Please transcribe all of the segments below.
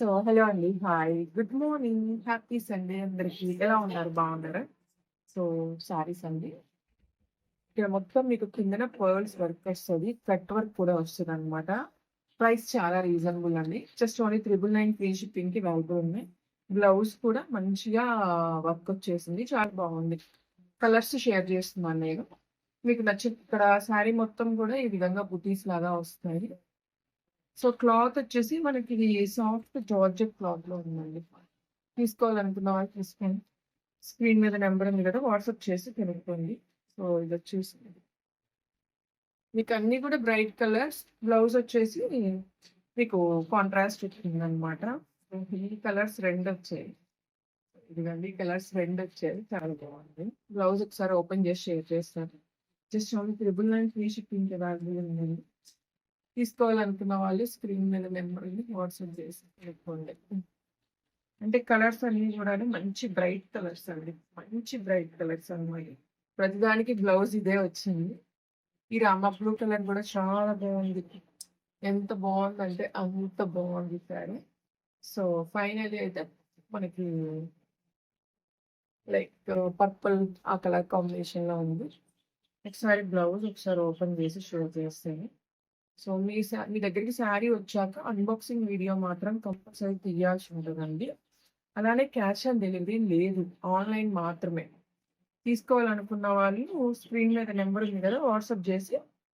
So hello అండి. Hi. Good morning. Happy Sunday అందరికి. ఎలా ఉన్నారు? బాగున్నారా? సో సారీస్ అండి ఇక్కడ మొత్తం మీకు కిందన పర్ల్స్ వర్క్ వస్తుంది. కట్ వర్క్ కూడా వస్తుంది అనమాట ప్రైస్ చాలా రీజనబుల్ అండి. Just only triple nine free షిప్పింగ్కి available ఉన్నాయి. బ్లౌజ్ కూడా మంచిగా uh, వర్క్ వచ్చేసింది. చాలా బాగుంది. కలర్స్ షేర్ చేస్తున్నాను నేను. మీకు నచ్చిన ఇక్కడ శారీ మొత్తం కూడా ఈ విధంగా బుటీస్ లాగా వస్తాయి. సో క్లాత్ వచ్చేసి మనకి ఇది సాఫ్ట్ జార్జెట్ క్లాత్లో ఉందండి. తీసుకోవాలనుకున్న వాళ్ళు తీసుకోండి స్క్రీన్ మీద నెంబర్ ఉంది కదా వాట్సాప్ చేసి కనుక్కోండి. సో ఇది వచ్చేసి మీకు అన్ని కూడా బ్రైట్ కలర్స్ బ్లౌజ్ వచ్చేసి మీకు కాంట్రాస్ట్ వచ్చింది అనమాట ఈ కలర్స్ రెండు వచ్చాయి. ఇదిగండి ఈ కలర్స్ రెండు వచ్చాయి. చాలా బాగుంది. బ్లౌజ్ ఒకసారి ఓపెన్ చేసి షేర్ చేస్తాను. Just only triple nine free shipping available ఉందండి. తీసుకోవాలనుకున్న వాళ్ళు స్క్రీన్ మీద నెంబర్ని వాట్సాప్ చేసి పెట్టుకోండి. అంటే కలర్స్ అన్ని కూడా మంచి బ్రైట్ కలర్స్ అండి. మంచి బ్రైట్ కలర్స్ అన్నమాట. ప్రతిదానికి బ్లౌజ్ ఇదే వచ్చింది. ఈ రామ బ్లూ కలర్ కూడా చాలా బాగుంది. ఎంత బాగుందంటే అంత బాగుంది సారీ. సో ఫైనల్ అయితే మనకి లైక్ పర్పుల్ ఆ కలర్ కాంబినేషన్లో ఉంది. ఒకసారి బ్లౌజ్ ఒకసారి ఓపెన్ చేసి షో చేస్తాను సో మీ మీ దగ్గరికి శారీ వచ్చాక అన్బాక్సింగ్ వీడియో మాత్రం కంపల్సరీ తీయాల్సి ఉంటుందండి. అలానే క్యాష్ ఆన్ డెలివరీ లేదు ఆన్లైన్ మాత్రమే. తీసుకోవాలనుకున్న వాళ్ళు స్క్రీన్ మీద నెంబర్ ఉంది కదా వాట్సాప్ చేసి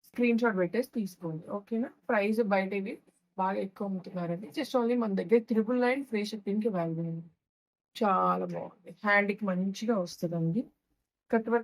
స్క్రీన్ షాట్ పెట్టేసి తీసుకోండి. ఓకేనా ప్రైస్ బయట ఇవి బాగా ఎక్కువ అమ్ముతున్నారండి. జస్ట్ ఓన్లీ మన దగ్గర త్రిబుల్ నైన్ ఫ్రీ షిప్పింగ్కి అవైలబుల్ ఉంది. చాలా బాగుంది. హ్యాండ్కి మంచిగా వస్తుందండి. Cut work